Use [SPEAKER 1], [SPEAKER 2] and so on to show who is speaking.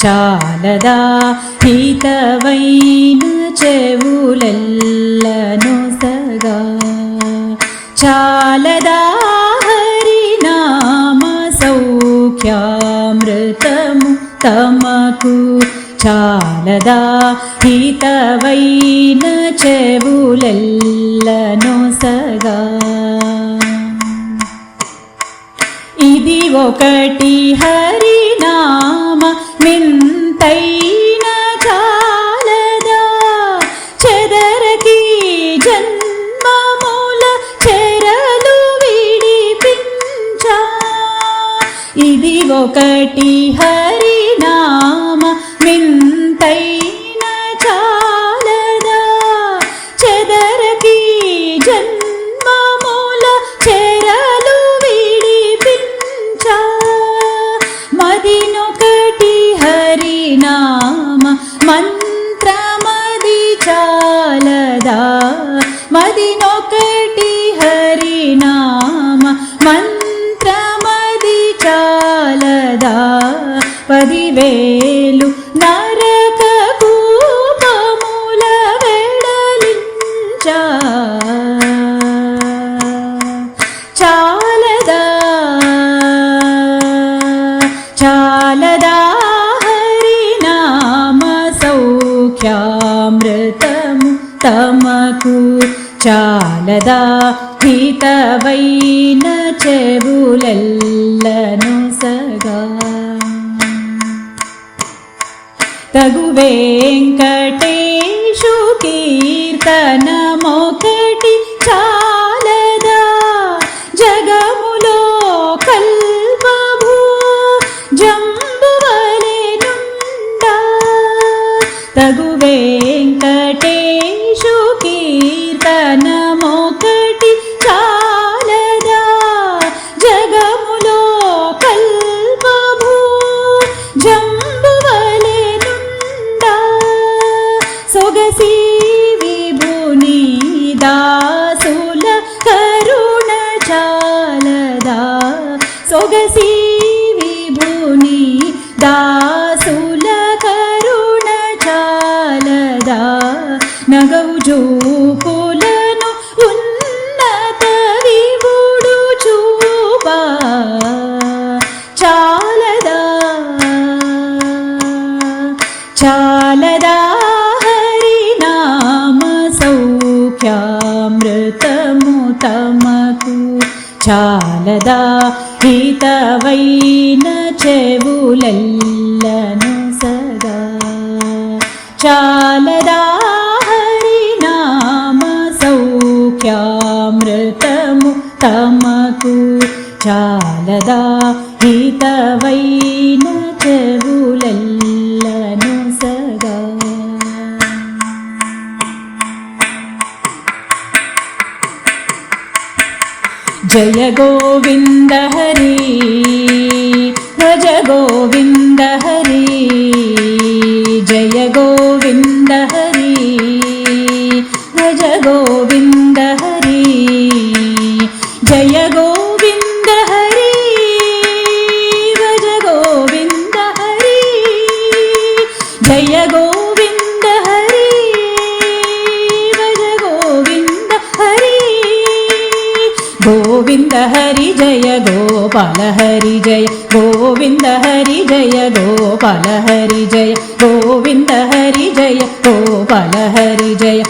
[SPEAKER 1] తమకు చాలదా హితవైన చెవులెల్లను సగా చాలదా హరినామ సౌఖ్యామృతము తమకు చాలదా హితవైన చెవులెల్లను సగా ఇది ఒకటి హరినామ ఒకటి హరినామ మింతైన చాలదా? చెదరకి జన్మముల చెరలు విడిపించా? మదినొకటి హరినామ మంత్రమది చాలదా? మదినొకటి కదా పదివేలు నరక కూపముల వెడలించా. చాలదా. చాలదా హరినామ సౌఖ్యామృతము తమకు. చాలదా హితవైన చెవులెల్లను తగు వెంకటేశు కీర్తనమొకటి చాలదా? జగములో కల్పభూ జంబువలెనుండా తగు వెంకటే దాసుల కరుణ చాలదా సొగసి విభుని దాసుల కరుణ చాలదా నగవు జోపులను ఉన్నత విభుడు చూపా చాలదా చాలదా చాలదా హితవైన చెవులెల్లను సదా చాలదా హరినామ సౌఖ్యామృతము తమకు చాలదా హితవైన జయ గోవింద హరి భజ గోవింద హరి. గోవింద హరి జయ గోపాల హరి జయ గోవింద హరి జయ గోపాల హరి జయ గోవింద హరి జయ గోపాల హరి జయ.